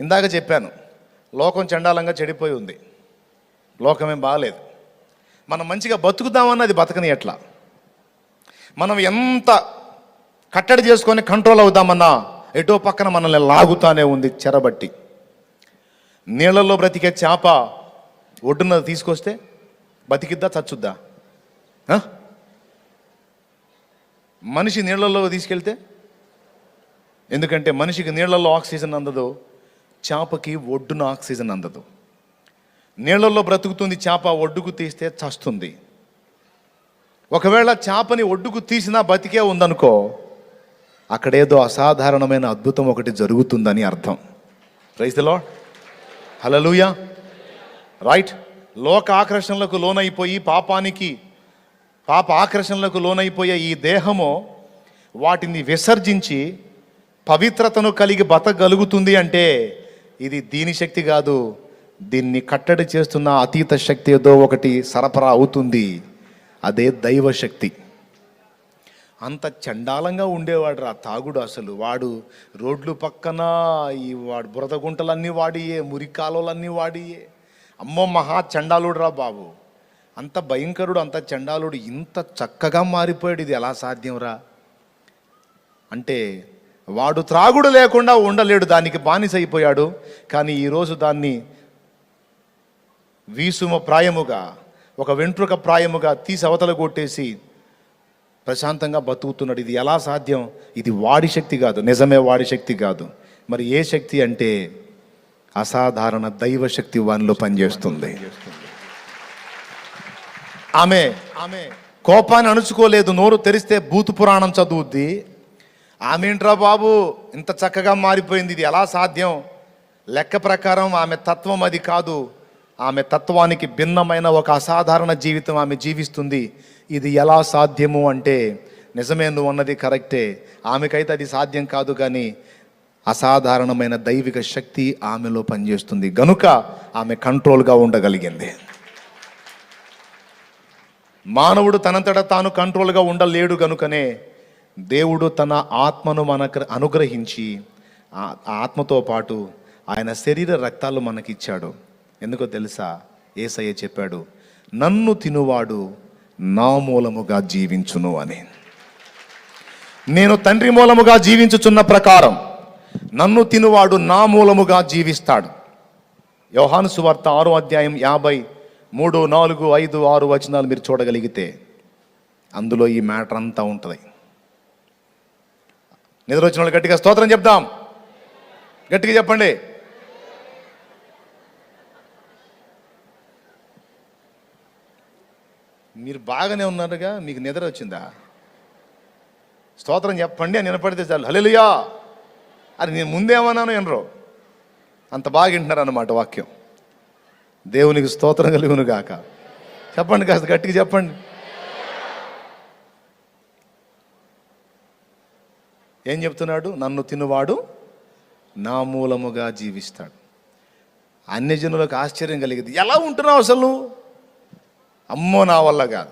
ఇందాక చెప్పాను లోకం చండాలంగా చెడిపోయి ఉంది. లోకమేం బాగాలేదు. మనం మంచిగా బతుకుదామన్నది బతకని ఎట్లా మనం ఎంత కట్టడి చేసుకొని కంట్రోల్ అవుదామన్నా ఎటో పక్కన మనల్ని లాగుతానే ఉంది చెరబట్టి. నీళ్ళల్లో బ్రతికే చేప ఒడ్డున తీసుకొస్తే బతికిద్దా చచ్చుద్దా? మనిషి నీళ్ళల్లో తీసుకెళ్తే ఎందుకంటే మనిషికి నీళ్ళల్లో ఆక్సిజన్ అందదు. చేపకి ఒడ్డున ఆక్సిజన్ అందదు. నీళ్ళల్లో బ్రతుకుతుంది చేప ఒడ్డుకు తీస్తే చస్తుంది. ఒకవేళ చేపని ఒడ్డుకు తీసినా బతికే ఉందనుకో అక్కడేదో అసాధారణమైన అద్భుతం ఒకటి జరుగుతుందని అర్థం. రైతులో హలలుయా రైట్ లోక ఆకర్షణలకు లోనైపోయి పాపానికి పాప ఆకర్షణలకు లోనైపోయే ఈ దేహము వాటిని విసర్జించి పవిత్రతను కలిగి బతకగలుగుతుంది అంటే ఇది దీని శక్తి కాదు. దీన్ని కట్టడి చేస్తున్న అతీత శక్తి ఏదో ఒకటి సరఫరా అవుతుంది. అదే దైవ శక్తి. అంత చండాలంగా ఉండేవాడు రా తాగుడు అసలు. వాడు రోడ్లు పక్కన ఈ వాడు బురద గుంటలన్నీ వాడియే మురికి కాలువలన్నీ వాడియే. అమ్మో మహా చండాలుడు రా బాబు. అంత భయంకరుడు అంత చండాలుడు ఇంత చక్కగా మారిపోయాడు. ఇది ఎలా సాధ్యం రా అంటే వాడు త్రాగుడు లేకుండా ఉండలేడు దానికి బానిస అయిపోయాడు కానీ ఈరోజు దాన్ని వీసుమ ప్రాయముగా ఒక వెంట్రుక ప్రాయముగా తీసి అవతల కొట్టేసి ప్రశాంతంగా బతుకుతున్నాడు. ఇది ఎలా సాధ్యం? ఇది వాడి శక్తి కాదు నిజమే వాడి శక్తి కాదు. మరి ఏ శక్తి అంటే అసాధారణ దైవ శక్తి వానిలో పనిచేస్తుంది. ఆమె ఆమె కోపాన్ని అణుచుకోలేదు నోరు తెరిస్తే భూతు పురాణం చదువుద్ది. ఆమెంట్రా బాబు? ఇంత చక్కగా మారిపోయింది ఇది. ఎలా సాధ్యం? లెక్క ప్రకారం ఆమె తత్వం అది కాదు. ఆమె తత్వానికి భిన్నమైన ఒక అసాధారణ జీవితం ఆమె జీవిస్తుంది. ఇది ఎలా సాధ్యము అంటే నిజమే నువ్వు అన్నది కరెక్టే. ఆమెకైతే అది సాధ్యం కాదు కానీ అసాధారణమైన దైవిక శక్తి ఆమెలో పనిచేస్తుంది. గనుక ఆమె కంట్రోల్గా ఉండగలిగింది. మానవుడు తనంతట తాను కంట్రోల్గా ఉండలేడు గనుకనే దేవుడు తన ఆత్మను మనకు అనుగ్రహించి ఆ ఆత్మతో పాటు ఆయన శరీర రక్తాలు మనకిచ్చాడు. ఎందుకో తెలుసా? ఏసయ్య చెప్పాడు నన్ను తినువాడు నా మూలముగా జీవించును అని. నేను తండ్రి మూలముగా జీవించుచున్న ప్రకారం నన్ను తినువాడు నా మూలముగా జీవిస్తాడు. యోహాను సువార్త ఆరో అధ్యాయం యాభై మూడు నాలుగు ఐదు ఆరు వచనాలు మీరు చూడగలిగితే అందులో ఈ మ్యాటర్ అంతా ఉంటుంది. నిద్ర వచ్చిన వాళ్ళు గట్టిగా స్తోత్రం చెప్దాం. గట్టిగా చెప్పండి. మీరు బాగానే ఉన్నారుగా మీకు నిద్ర వచ్చిందా? స్తోత్రం చెప్పండి అని వినపడితే చాలు. హలెలుయా అది నేను ముందేమన్నాను వినరు. అంత బాగా వింటున్నారు అన్నమాట వాక్యం. దేవునికి స్తోత్రం కలుగును గాక. చెప్పండి కాస్త గట్టిగా చెప్పండి. ఏం చెప్తున్నాడు? నన్ను తినువాడు నా మూలముగా జీవిస్తాడు. అన్ని జనులకు ఆశ్చర్యం కలిగింది. ఎలా ఉంటున్నావు అసలు? అమ్మో నా వల్ల కాదు.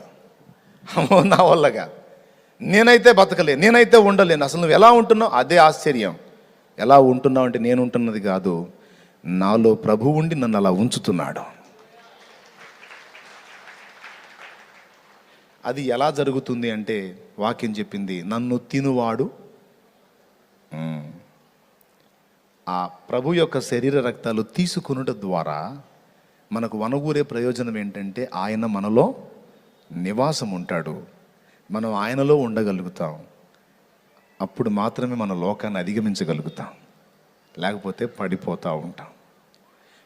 అమ్మో నా వల్ల కాదు. నేనైతే బతకలేను నేనైతే ఉండలేను. అసలు నువ్వు ఎలా ఉంటున్నావు? అదే ఆశ్చర్యం. ఎలా ఉంటున్నావు అంటే నేను ఉంటున్నది కాదు నాలో ప్రభు ఉండి నన్ను అలా ఉంచుతున్నాడు. అది ఎలా జరుగుతుంది అంటే వాక్యం చెప్పింది నన్ను తినువాడు ఆ ప్రభు యొక్క శరీర రక్తాలు తీసుకునుట ద్వారా మనకు వనగూరే ప్రయోజనం ఏంటంటే ఆయన మనలో నివాసం ఉంటాడు మనం ఆయనలో ఉండగలుగుతాం. అప్పుడు మాత్రమే మన లోకాన్ని అధిగమించగలుగుతాం. లేకపోతే పడిపోతూ ఉంటాం.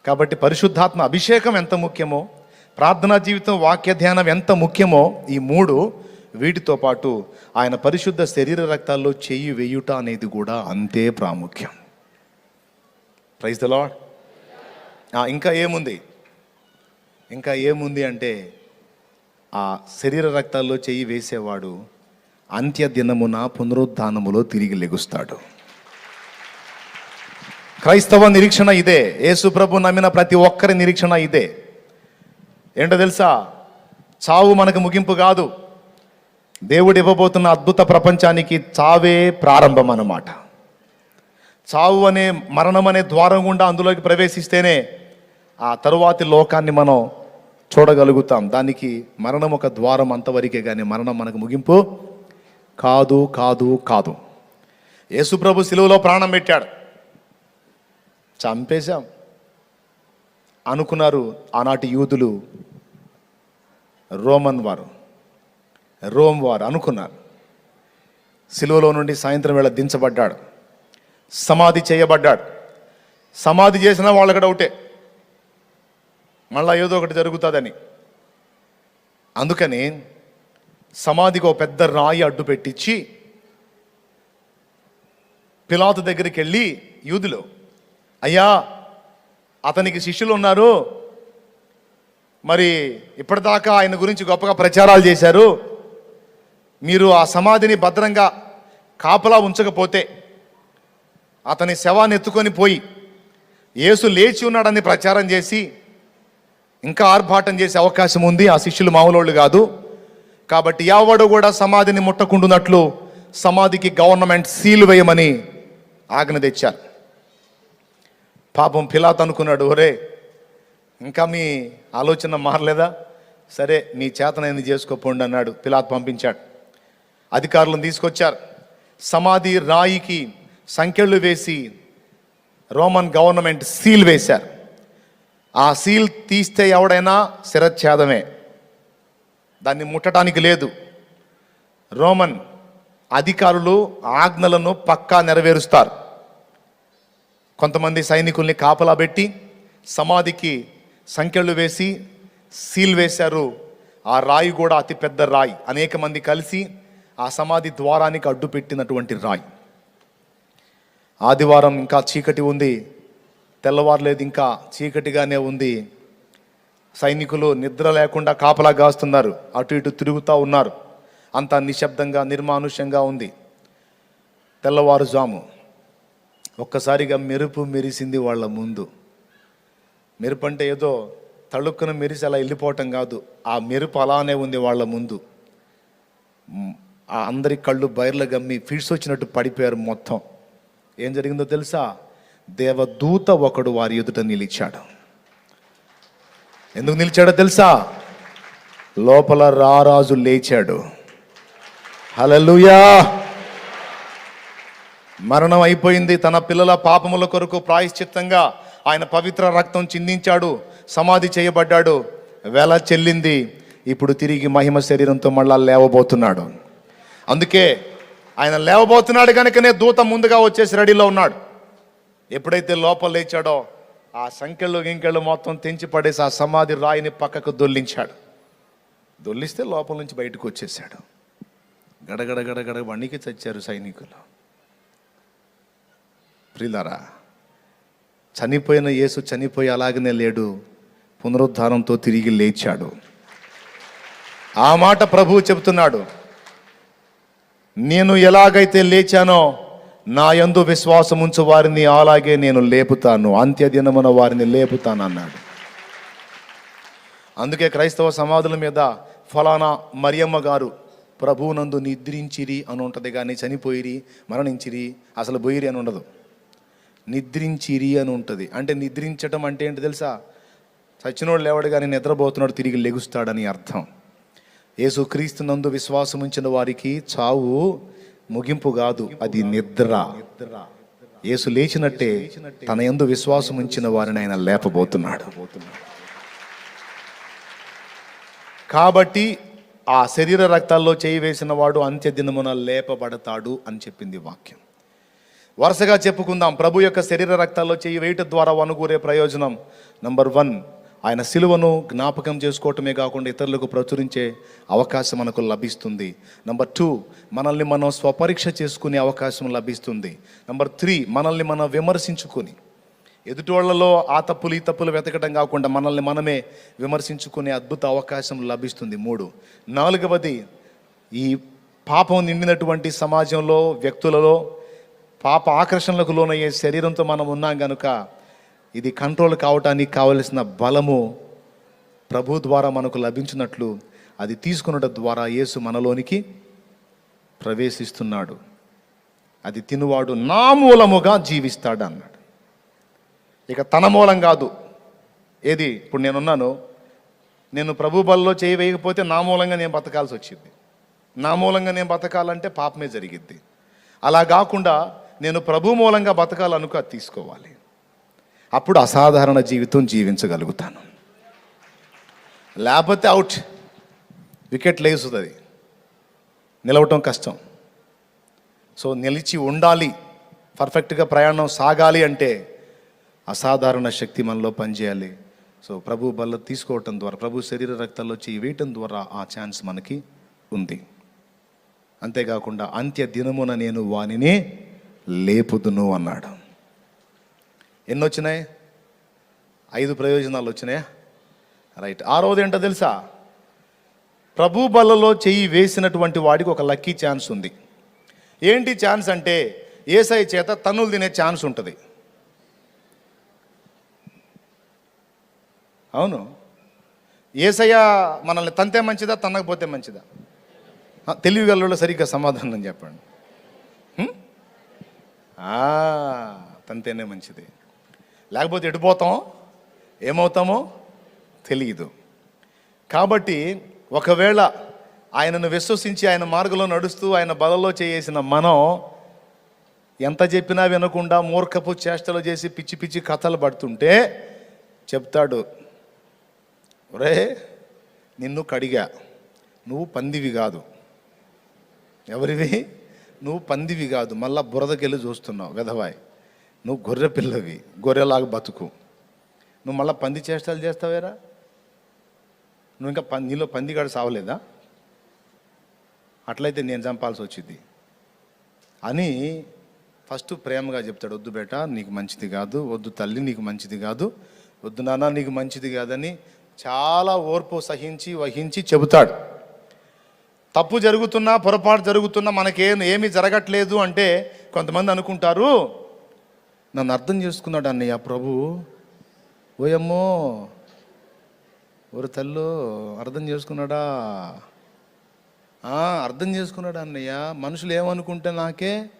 కాబట్టి పరిశుద్ధాత్మ అభిషేకం ఎంత ముఖ్యమో ప్రార్థనా జీవితం వాక్య ధ్యానం ఎంత ముఖ్యమో ఈ మూడు వీటితో పాటు ఆయన పరిశుద్ధ శరీర రక్తాల్లో చేయి వేయుట అనేది కూడా అంతే ప్రాముఖ్యం. ప్రైజ్ ద లాడ్ ఇంకా ఏముంది? ఇంకా ఏముంది అంటే ఆ శరీర రక్తాల్లో చేయి వేసేవాడు అంత్య దినమున పునరుద్ధానములో తిరిగి లెగుస్తాడు. క్రైస్తవ నిరీక్షణ ఇదే. యేసు ప్రభు నమ్మిన ప్రతి ఒక్కరి నిరీక్షణ ఇదే. ఏంటో తెలుసా? చావు మనకు ముగింపు కాదు. దేవుడు ఇవ్వబోతున్న అద్భుత ప్రపంచానికి చావే ప్రారంభం అన్నమాట చావు అనే మరణం అనే ద్వారం గుండా అందులోకి ప్రవేశిస్తేనే ఆ తరువాతి లోకాన్ని మనం చూడగలుగుతాం. దానికి మరణం ఒక ద్వారం అంతవరకే కానీ మరణం మనకు ముగింపు కాదు కాదు కాదు. యేసుప్రభు సిలువలో ప్రాణం పెట్టాడు. చంపేశాం. అనుకున్నారు ఆనాటి యూదులు రోమన్ వారు. రోమ్ వారు అనుకున్నారు. సిలువలో నుండి సాయంత్రం వేళ దించబడ్డాడు. సమాధి చేయబడ్డాడు. సమాధి చేసిన వాళ్ళకి డౌటే. మళ్ళా ఏదో ఒకటి జరుగుతుందని. అందుకని సమాధికి ఒక పెద్ద రాయి అడ్డు పెట్టించి పిలాతు దగ్గరికి వెళ్ళి యూదులు అయ్యా అతనికి శిష్యులు ఉన్నారు. మరి ఇప్పటిదాకా ఆయన గురించి గొప్పగా ప్రచారాలు చేశారు. మీరు ఆ సమాధిని భద్రంగా కాపలా ఉంచకపోతే అతని శవాన్ని ఎత్తుకొని పోయి యేసు లేచి ఉన్నాడని ప్రచారం చేసి ఇంకా ఆర్భాటం చేసే అవకాశం ఉంది. ఆ శిష్యులు మామూలు కాదు. కాబట్టి ఎవడు కూడా సమాధిని ముట్టకుండున్నట్లు సమాధికి గవర్నమెంట్ సీల్ వేయమని ఆజ్ఞ తెచ్చారు. పాపం పిలాత్ అనుకున్నాడు ఒరే ఇంకా మీ ఆలోచన మారలేదా? సరే మీ చేతనైంది చేసుకోపోండి అన్నాడు. పిలాత్ పంపించాడు. అధికారులను తీసుకొచ్చారు. సమాధి రాయికి సంఖ్యలు వేసి రోమన్ గవర్నమెంట్ సీల్ వేశారు. ఆ సీల్ తీస్తే ఎవడైనా శిరచ్ఛేదమే. దాన్ని ముట్టడానికి లేదు. రోమన్ అధికారులు ఆజ్ఞలను పక్కా నెరవేరుస్తారు. కొంతమంది సైనికుల్ని కాపలా పెట్టి సమాధికి సంఖ్యలు వేసి సీల్ వేశారు. ఆ రాయి కూడా అతిపెద్ద రాయి. అనేక మంది కలిసి ఆ సమాధి ద్వారానికి అడ్డు పెట్టినటువంటి రాయి. ఆదివారం ఇంకా చీకటి ఉంది. తెల్లవారలేదు ఇంకా చీకటిగానే ఉంది. సైనికులు నిద్ర లేకుండా కాపలా కాస్తున్నారు అటు ఇటు తిరుగుతూ ఉన్నారు. అంతా నిశ్శబ్దంగా నిర్మానుష్యంగా ఉంది. తెల్లవారుజాము. ఒక్కసారిగా మెరుపు మెరిసింది వాళ్ళ ముందు. మెరుపు అంటే ఏదో తళుక్కున మెరిసి అలా వెళ్ళిపోవటం కాదు. ఆ మెరుపు అలానే ఉంది వాళ్ళ ముందు. ఆ అందరి కళ్ళు బయర్లు గమ్మి ఫిడ్స్ వచ్చినట్టు పడిపోయారు మొత్తం. ఏం జరిగిందో తెలుసా? దేవదూత ఒకడు వారి ఎదుట నిలిచాడు. ఎందుకు నిలిచాడో తెలుసా? లోపల రారాజు లేచాడు. హలలుయా మరణం అయిపోయింది. తన పిల్లల పాపముల కొరకు ప్రాయశ్చిత్తంగా ఆయన పవిత్ర రక్తం చిందించాడు. సమాధి చేయబడ్డాడు. వేల చెల్లింది. ఇప్పుడు తిరిగి మహిమ శరీరంతో మళ్ళా లేవబోతున్నాడు. అందుకే ఆయన లేవబోతున్నాడు కనుకనే దూత ముందుగా వచ్చేసి రెడీలో ఉన్నాడు. ఎప్పుడైతే లోపల లేచాడో ఆ సంఖ్యలు గింకెళ్ళు మొత్తం తెంచి పడేసి ఆ సమాధి రాయిని పక్కకు దొల్లించాడు. దొల్లిస్తే లోపల నుంచి బయటకు వచ్చేసాడు. గడగడ గడగడ వణికి చచ్చారు సైనికులు. ప్రిలరా చనిపోయిన యేసు చనిపోయి అలాగనే లేడు పునరుద్ధానంతో తిరిగి లేచాడు. ఆ మాట ప్రభువు చెబుతున్నాడు. నేను ఎలాగైతే లేచానో నా యందు విశ్వాసం ఉంచు వారిని అలాగే నేను లేపుతాను. అంత్యదినమున వారిని లేపుతాను అన్నాడు. అందుకే క్రైస్తవ సమాధుల మీద ఫలానా మరియమ్మ గారు ప్రభువునందు నిద్రించిరి అని ఉంటుంది కానీ చనిపోయిరి మరణించిరి అసలు పోయిరి అని ఉండదు. నిద్రించిరి అని ఉంటుంది. అంటే నిద్రించటం అంటే ఏంటి తెలుసా? చచ్చినోడు లేవడు కానీ నిద్రపోతున్నాడు తిరిగి లెగుస్తాడని అర్థం. యేసు క్రీస్తునందు విశ్వాసం ఉంచిన వారికి చావు ముగింపు కాదు అది నిద్ర. యేసు లేచినట్టే తన యందు విశ్వాసం ఉంచిన వారిని ఆయన లేపబోతున్నాడు. కాబట్టి ఆ శరీర రక్తాల్లో చేయి వేసిన వాడు అంత్యదినమున లేపబడతాడు అని చెప్పింది వాక్యం. వరుసగా చెప్పుకుందాం. ప్రభు యొక్క శరీర రక్తాల్లో చేయి వేయటం ద్వారా వనుగూరే ప్రయోజనం. నంబర్ వన్ ఆయన సిలువను జ్ఞాపకం చేసుకోవటమే కాకుండా ఇతరులకు ప్రచురించే అవకాశం మనకు లభిస్తుంది. నంబర్ టూ మనల్ని మనం స్వపరీక్ష చేసుకునే అవకాశం లభిస్తుంది. నంబర్ త్రీ మనల్ని మనం విమర్శించుకొని. ఎదుటోళ్ళలో ఆ తప్పులు ఈ తప్పులు వెతకడం కాకుండా మనల్ని మనమే విమర్శించుకునే అద్భుత అవకాశం లభిస్తుంది. మూడు నాలుగవది ఈ పాపం నిండినటువంటి సమాజంలో వ్యక్తులలో పాప ఆకర్షణలకు లోనయ్యే శరీరంతో మనం ఉన్నాం కనుక ఇది కంట్రోల్ కావటానికి కావలసిన బలము ప్రభు ద్వారా మనకు లభించినట్లు అది తీసుకున్నట ద్వారా యేసు మనలోనికి ప్రవేశిస్తున్నాడు. అది తినువాడు నా మూలముగా జీవిస్తాడు అన్నాడు ఇక తన మూలం కాదు. ఏది? ఇప్పుడు నేనున్నాను. నేను ప్రభు బల్లో చేయి వేయకపోతే నా మూలంగా నేను బతకాల్సి వచ్చింది. నా మూలంగా నేను బతకాలంటే పాపమే జరిగిద్ది. అలా కాకుండా నేను ప్రభు మూలంగా బతకాలనుకో అది తీసుకోవాలి. అప్పుడు అసాధారణ జీవితం జీవించగలుగుతాను. లేకపోతే అవుట్ వికెట్ లేస్తుంది అది నిలవటం కష్టం. సో నిలిచి ఉండాలి. పర్ఫెక్ట్గా ప్రయాణం సాగాలి అంటే అసాధారణ శక్తి మనలో పనిచేయాలి. సో ప్రభు బల్ల తీసుకోవటం ద్వారా ప్రభు శరీర రక్తాల్లో చేయి వేయటం ద్వారా ఆ ఛాన్స్ మనకి ఉంది. అంతేకాకుండా అంత్య దినమున నేను వానిని లేపుదును అన్నాడు. ఎన్ని వచ్చినాయి ఐదు ప్రయోజనాలు వచ్చినాయా రైట్ ఆరోది ఏంటో తెలుసా? ప్రభు బలలో చెయ్యి వేసినటువంటి వాడికి ఒక లక్కీ ఛాన్స్ ఉంది. ఏంటి ఛాన్స్ అంటే ఏసఐ చేత తన్నులు తినే ఛాన్స్ ఉంటుంది. అవును. ఏసయ్య మనల్ని తంతే మంచిదా తన్నకపోతే మంచిదా? ఆ, తెలివిగలలో సరిగ్గా సమాధానం చెప్పండి. తంతేనే మంచిది. లేకపోతే ఎడిపోతాం ఏమవుతామో తెలియదు కాబట్టి ఒకవేళ ఆయనను విశ్వసించి ఆయన మార్గంలో నడుస్తూ ఆయన బలలో చేసిన మనం ఎంత చెప్పినా వినకుండా మూర్ఖపు చేష్టలు చేసి పిచ్చి పిచ్చి కథలు పడుతుంటే చెప్తాడు ఒరే నిన్ను కడిగా. నువ్వు పందివి కాదు. ఎవరివి? నువ్వు పందివి కాదు. మళ్ళా బురదకెళ్ళి చూస్తున్నావు వెధవాయ్. నువ్వు గొర్రె పిల్లవి గొర్రెలాగా బతుకు. నువ్వు మళ్ళీ పంది చేష్టలు చేస్తావేరా? నువ్వు ఇంకా పంది నీలో పందిగాడు సావలేదా? అట్లయితే నేను చంపాల్సి వచ్చింది. అని ఫస్ట్ ప్రేమగా చెప్తాడు వద్దు బేట నీకు మంచిది కాదు వద్దు తల్లి నీకు మంచిది కాదు వద్దు నాన్న నీకు మంచిది కాదని చాలా ఓర్పు సహించి వహించి చెబుతాడు. తప్పు జరుగుతున్నా పొరపాటు జరుగుతున్నా మనకేం ఏమీ జరగట్లేదు అంటే కొంతమంది అనుకుంటారు నన్ను అర్థం చేసుకున్నాడు అన్నయ్య ప్రభు ఓయమ్మో ఓరు తల్లు అర్థం చేసుకున్నాడా? ఆ, అర్థం చేసుకున్నాడు అన్నయ్య. మనుషులు ఏమనుకుంటే నాకే?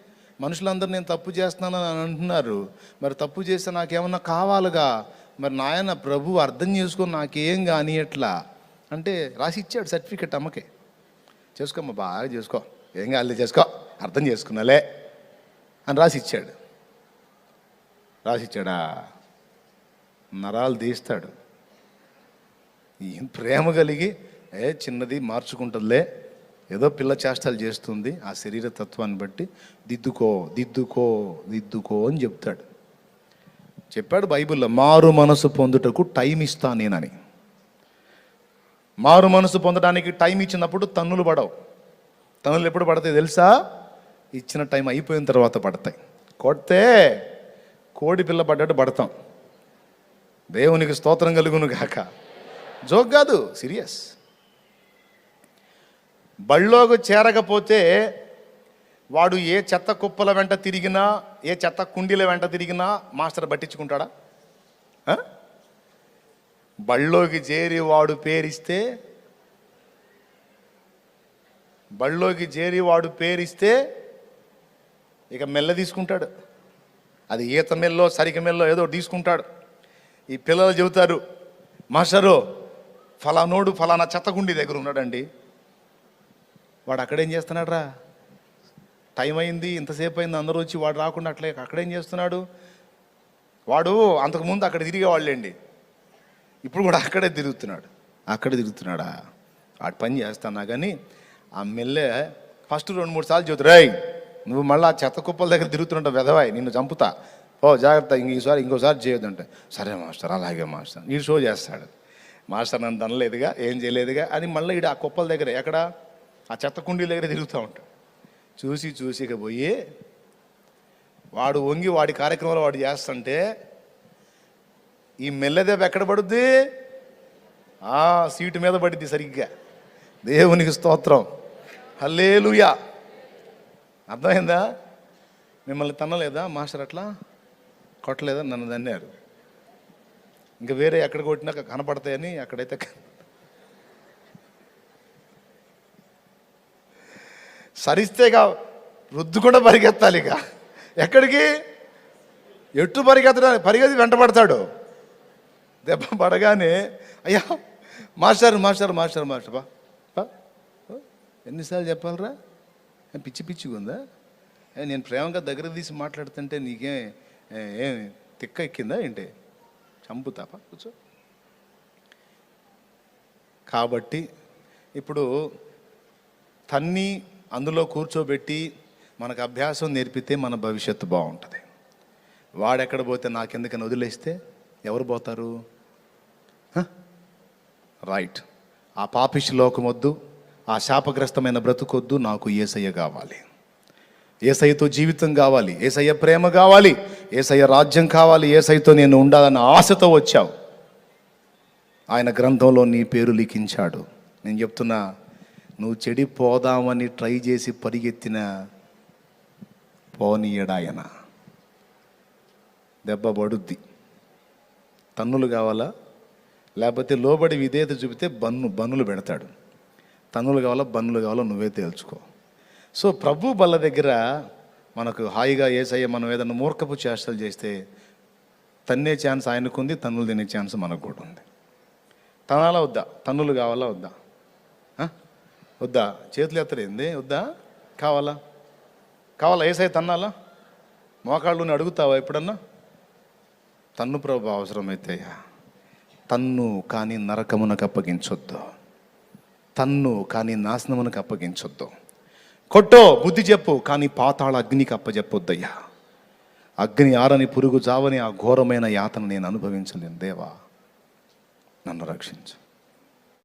మనుషులందరూ నేను తప్పు చేస్తున్నానని అని అంటున్నారు. మరి తప్పు చేస్తే నాకేమన్నా కావాలిగా? మరి నాయన ప్రభు అర్థం చేసుకొని నాకేం కానీ ఎట్లా? అంటే రాసి ఇచ్చాడు సర్టిఫికెట్ అమ్మకే. చేసుకోమ్మా బాగా చేసుకో. ఏం కాదు చేసుకో. అర్థం చేసుకున్నాలే అని రాసి ఇచ్చాడు రాసిచ్చాడా? నరాలు తీస్తాడు. ఏం ప్రేమ కలిగి ఏ చిన్నది మార్చుకుంటుందిలే. ఏదో పిల్ల చేష్టాలు చేస్తుంది ఆ శరీర తత్వాన్ని బట్టి దిద్దుకో దిద్దుకో దిద్దుకో అని చెప్తాడు. చెప్పాడు బైబిల్లో మారు మనసు పొందుటకు టైం ఇస్తా నేనని. మారు మనసు పొందడానికి టైం ఇచ్చినప్పుడు తన్నులు పడవు. తన్నులు ఎప్పుడు పడతాయి తెలుసా? ఇచ్చిన టైం అయిపోయిన తర్వాత పడతాయి. కొడితే కోడి పిల్ల పడ్డట్టు పడతాం. దేవునికి స్తోత్రం కలుగును గాక. జోక్ కాదు సీరియస్. బళ్ళోకి చేరకపోతే వాడు ఏ చెత్త కుప్పల వెంట తిరిగినా ఏ చెత్త కుండీల వెంట తిరిగినా మాస్టర్ పట్టించుకుంటాడా? బళ్ళోకి చేరి వాడు పేరిస్తే బళ్ళోకి చేరి వాడు పేరిస్తే ఇక మెల్ల తీసుకుంటాడు. అది ఈత మెల్లో సరిక మెల్లో ఏదో తీసుకుంటాడు. ఈ పిల్లలు చెబుతారు మాస్టరు ఫలానోడు ఫలానా చెత్తగుండి దగ్గర ఉన్నాడండి. వాడు అక్కడేం చేస్తున్నాడు రా టైం అయింది ఇంతసేపు అయింది అందరూ వచ్చి వాడు రాకుండా అట్లే అక్కడేం చేస్తున్నాడు? వాడు అంతకుముందు అక్కడ తిరిగేవాళ్ళండి ఇప్పుడు కూడా అక్కడే తిరుగుతున్నాడు. అక్కడే తిరుగుతున్నాడా? వాడు పని చేస్తానా? కానీ ఆ మెల్లె ఫస్ట్ రెండు మూడు సార్లు చెబుతారు నువ్వు మళ్ళీ ఆ చెత్త కుప్పల దగ్గర తిరుగుతుంటావు వెధవాయి నిన్ను చంపుతా. ఓ జాగ్రత్త ఇంకోసారి ఇంకోసారి చేయొద్దంటే సరే మాస్టర్ అలాగే మాస్టర్ వీడు షో చేస్తాడు. మాస్టర్ నన్ను తనలేదుగా ఏం చేయలేదుగా అని మళ్ళీ ఇడు ఆ కుప్పల దగ్గర ఎక్కడ? ఆ చెత్త కుండీ దగ్గర తిరుగుతూ ఉంటాడు. చూసి చూసిక పోయి వాడు వంగి వాడి కార్యక్రమాలు వాడు చేస్తుంటే ఈ మెల్లదెబ్బ ఎక్కడ పడుద్ది? ఆ సీటు మీద పడిద్ది సరిగ్గా. దేవునికి స్తోత్రం. హల్లేలుయా. అర్థమైందా? మిమ్మల్ని తన్నలేదా? మాస్టర్ అట్లా కొట్టలేదా నన్ను తన్నారు ఇంకా వేరే ఎక్కడ కొట్టినా కనపడతాయని అక్కడైతే క- సరిస్తేగా రుద్దుకుండా పరిగెత్తాలి ఇక. ఎక్కడికి? ఎటు పరిగెత్తడా పరిగెత్తి వెంటబడతాడు దెబ్బ పడగానే అయ్యా మాస్టర్ మాస్టర్ మాస్టర్ మాస్టర్ బా ఎన్నిసార్లు చెప్పాలరా? పిచ్చి పిచ్చిగా ఉందా? నేను ప్రేమగా దగ్గర తీసి మాట్లాడుతుంటే నీకేం ఏం తిక్క ఎక్కిందా ఏంటి? చంపుతాపా కూర్చో. కాబట్టి ఇప్పుడు తన్ని అందులో కూర్చోబెట్టి మనకు అభ్యాసం నేర్పితే మన భవిష్యత్తు బాగుంటుంది. వాడెక్కడ పోతే నాకెందుకని వదిలేస్తే ఎవరు పోతారు? రైట్. ఆ పాపిష్ లోకమొద్దు. ఆ శాపగ్రస్తమైన బ్రతుకొద్దు నాకు ఏసయ్య కావాలి. ఏసయ్యతో జీవితం కావాలి ఏసయ్య ప్రేమ కావాలి ఏసయ్య రాజ్యం కావాలి ఏసయ్యతో నేను ఉండాలన్న ఆశతో వచ్చావు. ఆయన గ్రంథంలో నీ పేరు లిఖించాడు. నేను చెప్తున్నా నువ్వు చెడిపోదామని ట్రై చేసి పరిగెత్తిన పోనీయడాయన. దెబ్బ పడుద్ది. తన్నులు కావాలా? లేకపోతే లోబడి విధేయత చూపితే బన్ను బన్నులు పెడతాడు. తన్నులు కావాలా బన్నులు కావాలా నువ్వే తేల్చుకో. సో ప్రభు బల్ల దగ్గర మనకు హాయిగా ఏసయ్య మనం ఏదైనా మూర్ఖపు చేష్టలు చేస్తే తన్నే ఛాన్స్ ఆయనకుంది తన్నులు తినే ఛాన్స్ మనకు కూడా ఉంది తనాలా వద్దా? తన్నులు కావాలా వద్దా? వద్దా? చేతులు ఎత్తరేంది వద్దా? కావాలా? కావాలా? ఏసై తన్నాలా? మోకాళ్ళుని అడుగుతావా ఎప్పుడన్నా? తన్ను ప్రభు అవసరమైతే తన్ను కానీ నరకమునకు అప్పగించొద్దు. తన్ను కానీ నాశనమునకు అప్పగించొద్దు. కొట్టో బుద్ధి చెప్పు కానీ పాతాళ అగ్నికి అప్పచెప్పొద్దయ్యా అగ్ని ఆరని పురుగు చావని ఆ ఘోరమైన యాతన నేను అనుభవించలేను దేవా. నన్ను రక్షించు.